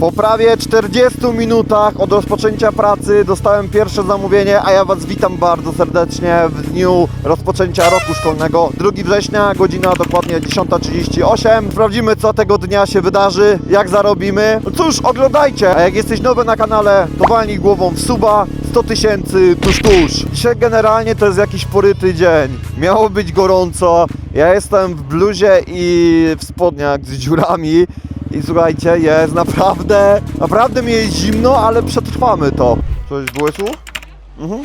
Po prawie 40 minutach od rozpoczęcia pracy dostałem pierwsze zamówienie, a ja Was witam bardzo serdecznie w dniu rozpoczęcia roku szkolnego. 2 września, godzina dokładnie 10.38. Sprawdzimy, co tego dnia się wydarzy, jak zarobimy. No cóż, oglądajcie, a jak jesteś nowy na kanale, to walnij głową w suba. 100 tysięcy tuż tuż. Dzisiaj generalnie to jest jakiś poryty dzień. Miało być gorąco. Ja jestem w bluzie i w spodniach z dziurami. I słuchajcie, jest naprawdę, naprawdę mi jest zimno, ale przetrwamy to. Coś WSU? Mhm.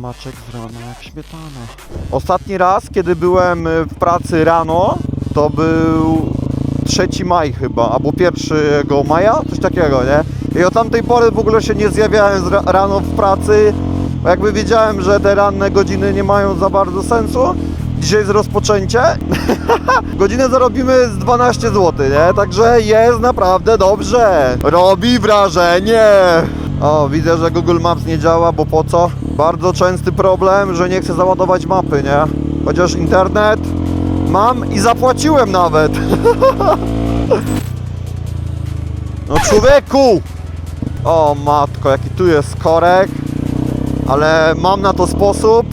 Maczek z rana jak śmietana. Ostatni raz, kiedy byłem y, w pracy rano, to był 3 maj chyba, albo 1 maja, coś takiego, nie? I od tamtej pory w ogóle się nie zjawiałem z ra- rano w pracy, jakby wiedziałem, że te ranne godziny nie mają za bardzo sensu. Dzisiaj jest rozpoczęcie. Godzinę zarobimy z 12 zł, nie? Także jest naprawdę dobrze. Robi wrażenie. O, widzę, że Google Maps nie działa, bo po co? Bardzo częsty problem, że nie chce załadować mapy, nie? Chociaż internet mam i zapłaciłem nawet. No człowieku! O matko, jaki tu jest korek. Ale mam na to sposób.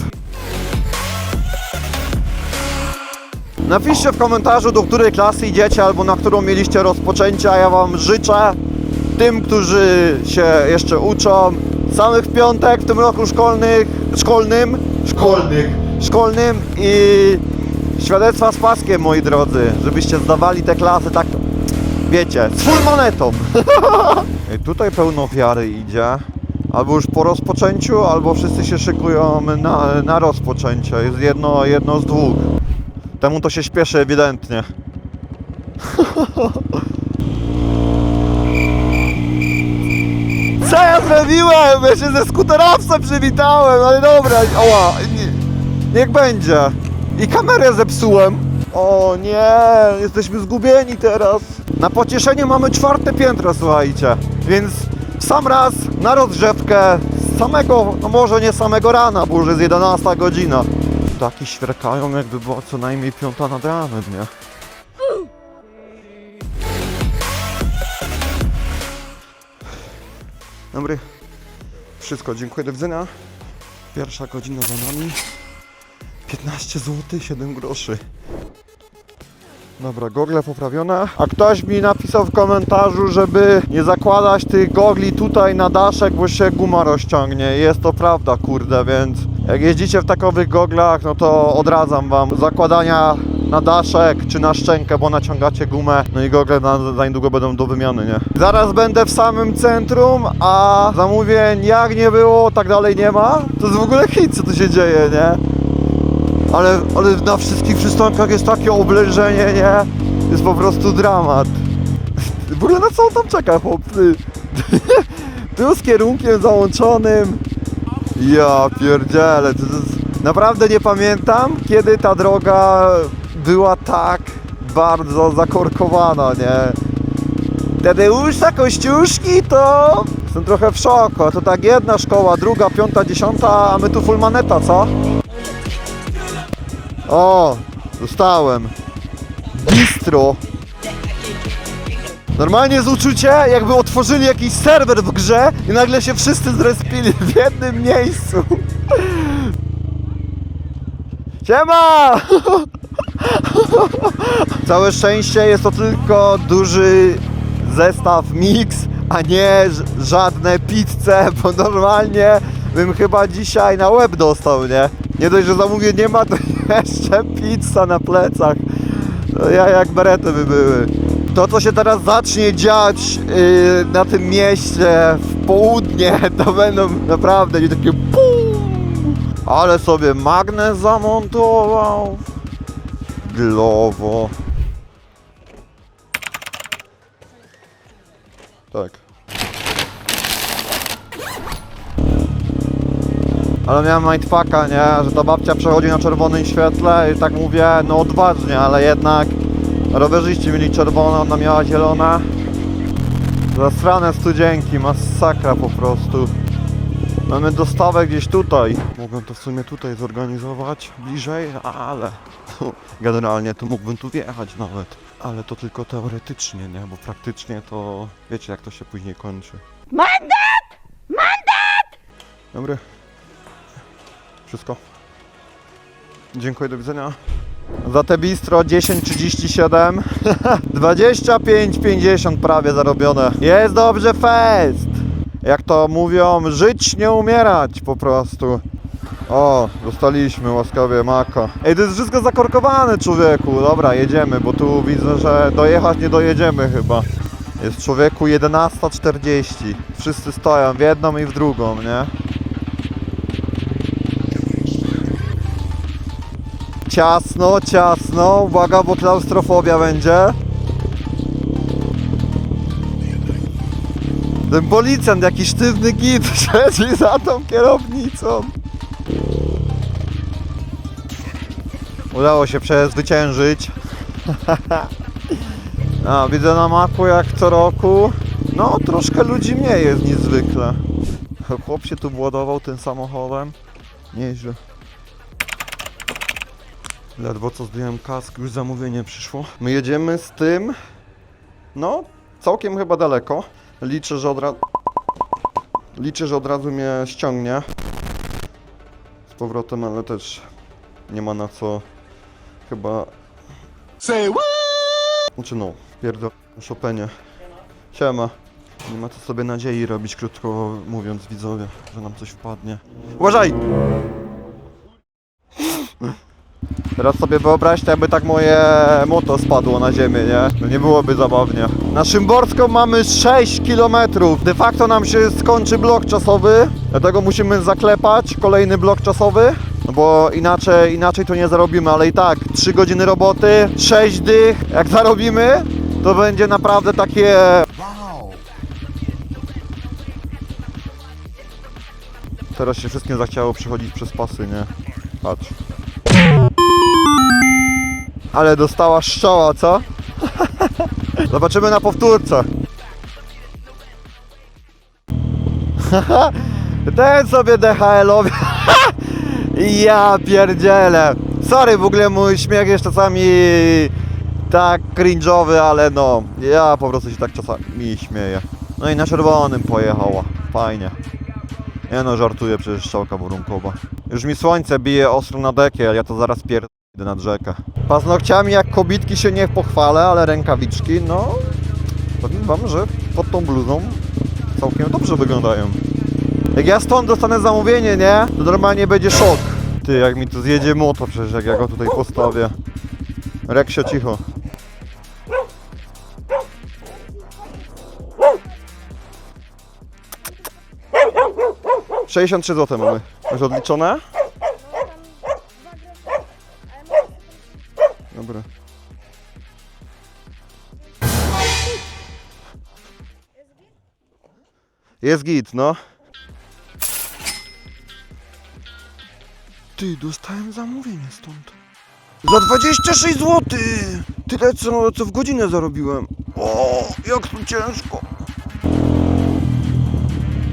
Napiszcie w komentarzu, do której klasy idziecie, albo na którą mieliście rozpoczęcie, a ja Wam życzę, tym, którzy się jeszcze uczą, samych piątek w tym roku szkolnych, szkolnym, szkolnych, szkolnym i świadectwa z paskiem, moi drodzy, żebyście zdawali te klasy tak, wiecie, z full monetą. I tutaj pełno wiary idzie. Albo już po rozpoczęciu, albo wszyscy się szykują na, na rozpoczęcie. Jest jedno, jedno z dwóch. Temu to się śpieszy ewidentnie. Co ja zrobiłem? Ja się ze skuterawcem przywitałem, ale dobra, oła, nie, niech będzie. I kamerę zepsułem. O nie, jesteśmy zgubieni teraz. Na pocieszenie mamy czwarte piętro, słuchajcie. Więc sam raz na rozgrzewkę z samego, no może nie samego rana, bo już jest 11 godzina. Taki świerkają, jakby była co najmniej piąta nad ranem, nie? Dobry. Wszystko, dziękuję, do widzenia. Pierwsza godzina za nami. 15 zł, 7 groszy. Dobra, gogle poprawione. A ktoś mi napisał w komentarzu, żeby nie zakładać tych gogli tutaj na daszek, bo się guma rozciągnie. Jest to prawda, kurde, więc jak jeździcie w takowych goglach, no to odradzam wam zakładania na daszek czy na szczękę, bo naciągacie gumę, no i gogle na, za niedługo będą do wymiany, nie? Zaraz będę w samym centrum, a zamówień jak nie było, tak dalej nie ma. To jest w ogóle hit, co tu się dzieje, nie? Ale, ale na wszystkich przystankach jest takie oblężenie, nie? Jest po prostu dramat. W ogóle na co on tam czeka, chłop? Ty? Był z kierunkiem załączonym. Ja pierdzielę, to jest... Naprawdę nie pamiętam, kiedy ta droga była tak bardzo zakorkowana, nie? Tadeusza, Kościuszki to... Jestem trochę w szoku, to tak jedna szkoła, druga, piąta, dziesiąta, a my tu full maneta, co? O, dostałem. Bistro. Normalnie jest uczucie, jakby otworzyli jakiś serwer w grze i nagle się wszyscy zrespili w jednym miejscu. Siema! Całe szczęście jest to tylko duży zestaw mix, a nie żadne pizze, bo normalnie bym chyba dzisiaj na łeb dostał, nie? Nie dość, że zamówień nie ma, to jeszcze pizza na plecach. No ja jak berety by były. To, co się teraz zacznie dziać yy, na tym mieście w południe, to będą naprawdę nie takie pum, ale sobie magnes zamontował. Glowo. Tak. Ale miałem mindfucka, nie? Że ta babcia przechodzi na czerwonym świetle i tak mówię, no odważnie, ale jednak rowerzyści mieli czerwone, ona miała zielone. Zasrane studzienki, masakra po prostu. Mamy dostawę gdzieś tutaj. Mogłem to w sumie tutaj zorganizować bliżej, ale generalnie to mógłbym tu wjechać nawet. Ale to tylko teoretycznie, nie? Bo praktycznie to wiecie jak to się później kończy. Mandat! Mandat! Dobry. Wszystko. Dziękuję, do widzenia. Za te bistro 10.37 25.50 prawie zarobione. Jest dobrze fest! Jak to mówią, żyć nie umierać po prostu. O, dostaliśmy łaskawie maka. Ej, to jest wszystko zakorkowane, człowieku. Dobra, jedziemy, bo tu widzę, że dojechać nie dojedziemy chyba. Jest człowieku 11.40. Wszyscy stoją w jedną i w drugą, nie? Ciasno, ciasno. Uwaga, bo klaustrofobia będzie. Ten policjant, jaki sztywny git, siedzi za tą kierownicą. Udało się przezwyciężyć. A, widzę na maku jak co roku. No, troszkę ludzi mniej jest niż zwykle. Chłop się tu władował tym samochodem. Nieźle. Ledwo co zdjąłem kask, już zamówienie przyszło. My jedziemy z tym. No, całkiem chyba daleko. Liczę, że od razu. Liczę, że od razu mnie ściągnie. Z powrotem, ale też nie ma na co chyba. Say what? Znaczy no, pierdol Chopinie. Siema. Nie ma co sobie nadziei robić, krótko mówiąc widzowie, że nam coś wpadnie. Uważaj! Teraz sobie wyobraźcie, jakby tak moje moto spadło na ziemię, nie? To nie byłoby zabawnie. Na Szymborską mamy 6 km. De facto nam się skończy blok czasowy, dlatego musimy zaklepać kolejny blok czasowy. No bo inaczej, inaczej to nie zarobimy, ale i tak 3 godziny roboty, 6 dych, jak zarobimy, to będzie naprawdę takie. Teraz się wszystkim zachciało przechodzić przez pasy, nie? Patrz. Ale dostała szczoła, co? Zobaczymy na powtórce. Ten sobie DHL-owi. ja pierdzielę. Sorry, w ogóle mój śmiech jest czasami tak cringe'owy, ale no, ja po prostu się tak czasami śmieję. No i na czerwonym pojechała. Fajnie. Nie no, żartuję, przecież strzałka warunkowa. Już mi słońce bije ostro na dekie, ale ja to zaraz pierd... idę nad rzekę. Paznokciami jak kobitki się nie pochwalę, ale rękawiczki, no... Powiem wam, że pod tą bluzą całkiem dobrze wyglądają. Jak ja stąd dostanę zamówienie, nie? To normalnie będzie szok. Ty, jak mi tu zjedzie moto przecież, jak ja go tutaj postawię. Reksio, cicho. Sześćdziesiąt trzy zł mamy. Już odliczone? Dobra. Jest git, no. Ty, dostałem zamówienie stąd. Za 26 zł! Tyle co, co w godzinę zarobiłem. O, jak tu ciężko.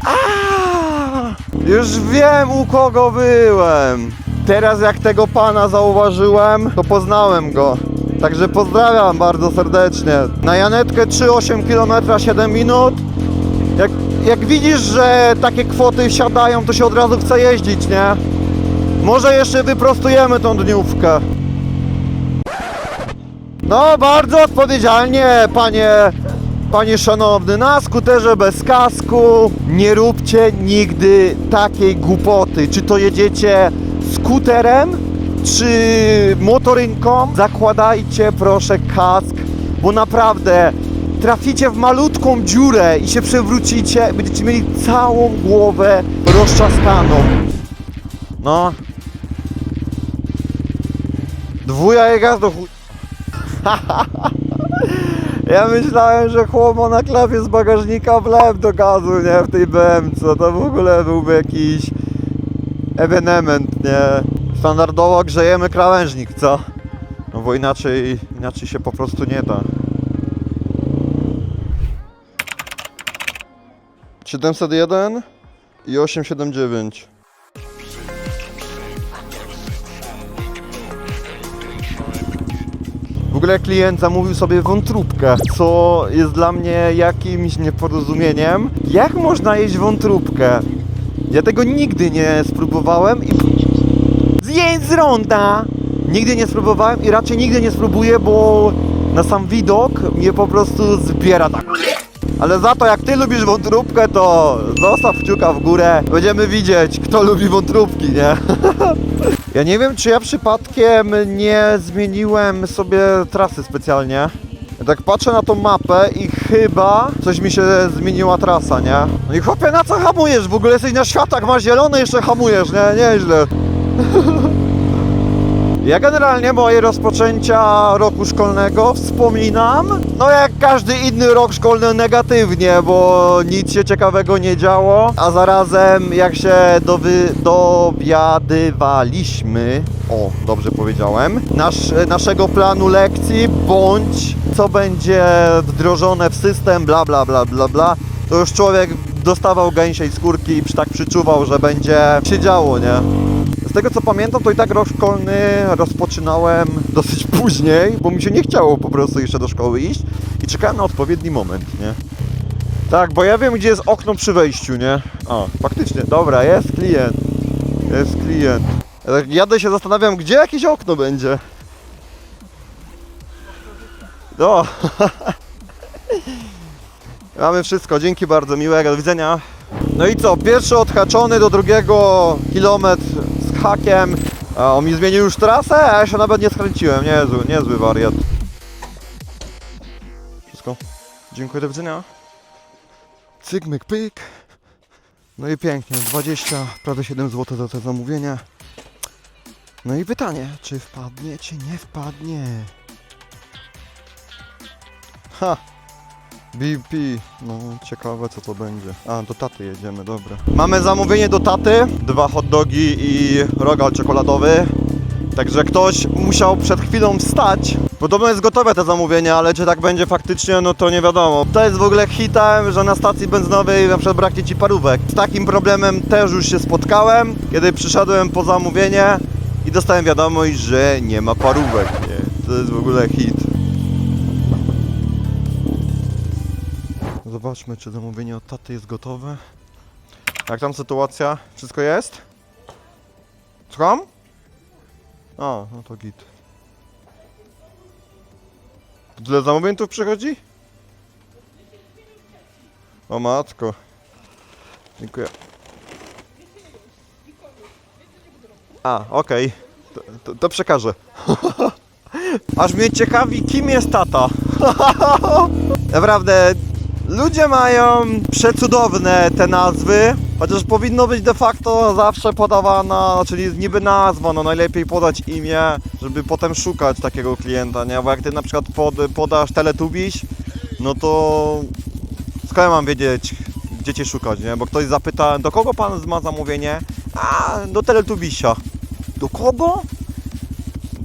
A, Już wiem u kogo byłem. Teraz jak tego pana zauważyłem, to poznałem go. Także pozdrawiam bardzo serdecznie. Na Janetkę 3,8 km 7 minut. Jak, jak widzisz, że takie kwoty siadają, to się od razu chce jeździć, nie? Może jeszcze wyprostujemy tą dniówkę. No, bardzo odpowiedzialnie, panie, panie szanowny. Na skuterze bez kasku nie róbcie nigdy takiej głupoty. Czy to jedziecie skuterem, czy motorynką, zakładajcie proszę kask, bo naprawdę traficie w malutką dziurę i się przewrócicie, będziecie mieli całą głowę rozczaskaną. No. Dwuja gaz do chuj. Ja myślałem, że chłomo na klapie z bagażnika wlew do gazu, nie? W tej BMC. To w ogóle byłby jakiś ewenement? Standardowo grzejemy krawężnik, co? No bo inaczej, inaczej się po prostu nie da. 701 i 879. W ogóle klient zamówił sobie wątróbkę, co jest dla mnie jakimś nieporozumieniem. Jak można jeść wątróbkę? Ja tego nigdy nie spróbowałem i... Zjedz z ronda! Nigdy nie spróbowałem i raczej nigdy nie spróbuję, bo na sam widok mnie po prostu zbiera tak. Ale za to jak ty lubisz wątróbkę, to zostaw kciuka w górę. Będziemy widzieć, kto lubi wątróbki, nie? Ja nie wiem, czy ja przypadkiem nie zmieniłem sobie trasy specjalnie. Ja tak patrzę na tą mapę i chyba coś mi się zmieniła trasa, nie? No i chłopie, na co hamujesz? W ogóle jesteś na światach, masz zielone, jeszcze hamujesz, nie? Nieźle. Ja generalnie moje rozpoczęcia roku szkolnego wspominam, no jak każdy inny rok szkolny negatywnie, bo nic się ciekawego nie działo, a zarazem jak się dowy, dowiadywaliśmy, o dobrze powiedziałem, nasz, naszego planu lekcji, bądź co będzie wdrożone w system, bla bla bla bla bla, to już człowiek dostawał gęsiej skórki i tak przyczuwał, że będzie się działo, nie? Tego co pamiętam, to i tak rok szkolny rozpoczynałem dosyć później, bo mi się nie chciało po prostu jeszcze do szkoły iść i czekałem na odpowiedni moment, nie? Tak, bo ja wiem gdzie jest okno przy wejściu, nie? A, faktycznie, dobra, jest klient. Jest klient. Ja tak jadę się zastanawiam, gdzie jakieś okno będzie. No. Mamy wszystko, dzięki bardzo, miłego, do widzenia. No i co, pierwszy odhaczony do drugiego kilometr hakiem. A on mi zmienił już trasę, a ja się nawet nie skręciłem, niezły, niezły wariat. Wszystko. Dziękuję, do widzenia. Cyk, myk, pyk. No i pięknie, 20, prawie 7 zł za to zamówienie. No i pytanie, czy wpadnie, czy nie wpadnie? Ha! BP, no ciekawe co to będzie. A, do taty jedziemy, dobra. Mamy zamówienie do taty, dwa hot dogi i rogal czekoladowy. Także ktoś musiał przed chwilą wstać. Podobno jest gotowe te zamówienie, ale czy tak będzie faktycznie, no to nie wiadomo. To jest w ogóle hitem, że na stacji benzynowej na przykład braknie ci parówek. Z takim problemem też już się spotkałem, kiedy przyszedłem po zamówienie i dostałem wiadomość, że nie ma parówek, nie? To jest w ogóle hit. Zobaczmy, czy zamówienie od taty jest gotowe. Jak tam sytuacja? Wszystko jest? Słucham? A, no to git. Tyle zamówień tu przychodzi? O matko. Dziękuję. A, okej. To, to, to przekażę. Aż mnie ciekawi, kim jest tata. Naprawdę, ludzie mają przecudowne te nazwy, chociaż powinno być de facto zawsze podawana, czyli niby nazwa, no najlepiej podać imię, żeby potem szukać takiego klienta, nie? Bo jak ty na przykład pod, podasz Teletubiś, no to skąd mam wiedzieć, gdzie cię szukać, nie? Bo ktoś zapyta, do kogo pan ma zamówienie? A, do Teletubisia. Do kogo?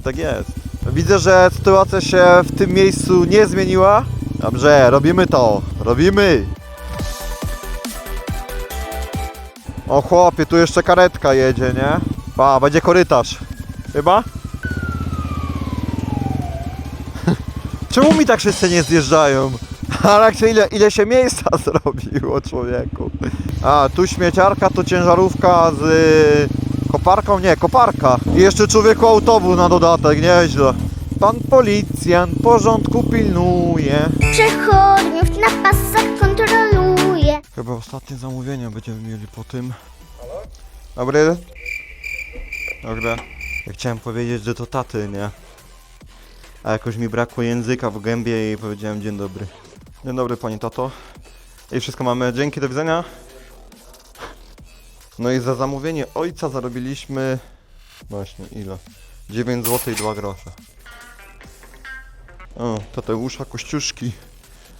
Tak jest. Widzę, że sytuacja się w tym miejscu nie zmieniła. Dobrze, robimy to. Robimy. O chłopie, tu jeszcze karetka jedzie, nie? Pa, będzie korytarz. Chyba? Czemu mi tak wszyscy nie zjeżdżają? Ale ile, ile się miejsca zrobiło człowieku. A, tu śmieciarka, tu ciężarówka z y, koparką? Nie, koparka. I jeszcze człowieku autobus na dodatek, nieźle. Pan policjant porządku pilnuje. Przechodniów na pasach kontroluje. Chyba ostatnie zamówienie będziemy mieli po tym. Dobry. Dobra. Ja chciałem powiedzieć, że to taty, nie? A jakoś mi brakło języka w gębie i powiedziałem dzień dobry. Dzień dobry panie tato. I wszystko mamy. Dzięki, do widzenia. No i za zamówienie ojca zarobiliśmy... Właśnie, ile? 9 zł i 2 grosze. O, Tateusza, Kościuszki.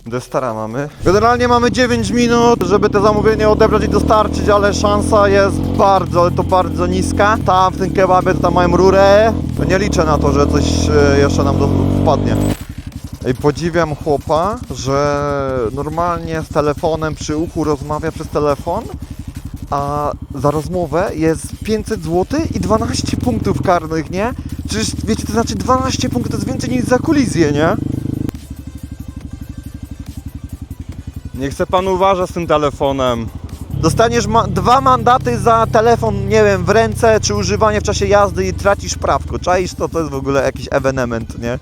Destara mamy. Generalnie mamy 9 minut, żeby te zamówienie odebrać i dostarczyć, ale szansa jest bardzo, ale to bardzo niska. Tam w tym kebabie tam mają rurę. Nie liczę na to, że coś e, jeszcze nam do, wpadnie. I podziwiam chłopa, że normalnie z telefonem przy uchu rozmawia przez telefon a za rozmowę jest 500 zł i 12 punktów karnych, nie? Przecież wiecie, to znaczy 12 punktów to jest więcej niż za kolizję, nie? Nie chce pan uważać z tym telefonem. Dostaniesz ma- dwa mandaty za telefon, nie wiem, w ręce, czy używanie w czasie jazdy i tracisz prawko. Czaisz to, to jest w ogóle jakiś ewenement, nie?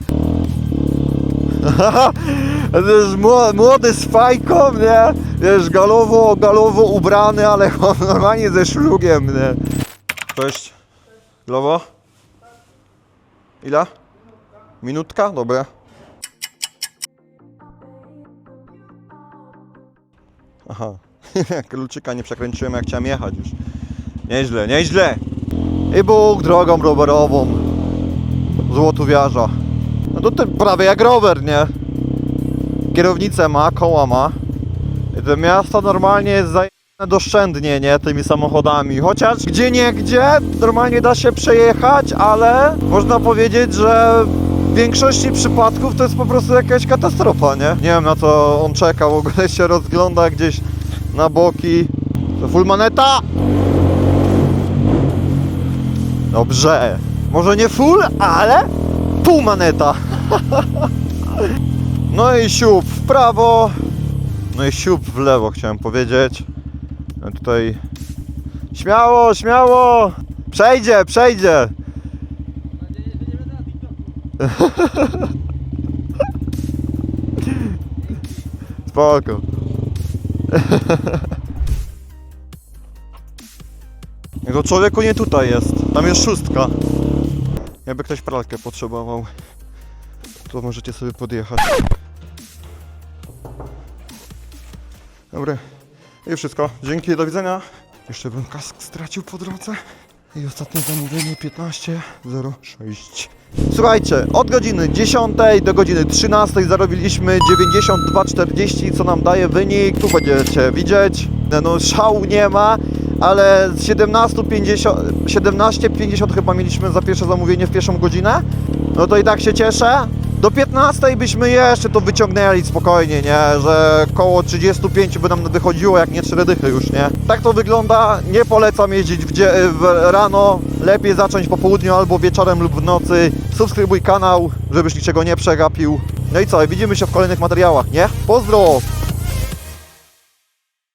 Mło- młody z fajką, nie? Wiesz, galowo, galowo ubrany, ale normalnie ze szlugiem, nie? Cześć. Glowo? Ile? Minutka? Dobra. Aha. Kluczyka nie przekręciłem jak chciałem jechać już. Nieźle, nieźle. I Bóg drogą rowerową. Złotowiarza. No to ty prawie jak rower, nie? Kierownicę ma, koła ma. I to miasto normalnie jest zajęte doszczędnie, nie? Tymi samochodami. Chociaż gdzie nie gdzie normalnie da się przejechać, ale można powiedzieć, że w większości przypadków to jest po prostu jakaś katastrofa, nie? Nie wiem na co on czeka, w ogóle się rozgląda gdzieś na boki. To full maneta! Dobrze. Może nie full, ale pół maneta. No i siup w prawo. No i siup w lewo chciałem powiedzieć. No tutaj. Śmiało, śmiało! Przejdzie, przejdzie! Spoko. Jego człowieku nie tutaj jest. Tam jest szóstka. Jakby ktoś pralkę potrzebował, to możecie sobie podjechać. Dobra. I wszystko. Dzięki, do widzenia. Jeszcze bym kask stracił po drodze. I ostatnie zamówienie 15.06. Słuchajcie, od godziny 10 do godziny 13 zarobiliśmy 92,40, co nam daje wynik. Tu będziecie widzieć. No szału nie ma, ale z 17,50 17,50 chyba mieliśmy za pierwsze zamówienie w pierwszą godzinę. No to i tak się cieszę. Do 15 byśmy jeszcze to wyciągnęli spokojnie, nie? Że koło 35 by nam wychodziło, jak nie 4 dychy już, nie? Tak to wygląda. Nie polecam jeździć w, w rano. Lepiej zacząć po południu albo wieczorem lub w nocy. Subskrybuj kanał, żebyś niczego nie przegapił. No i co? Widzimy się w kolejnych materiałach, nie? Pozdro!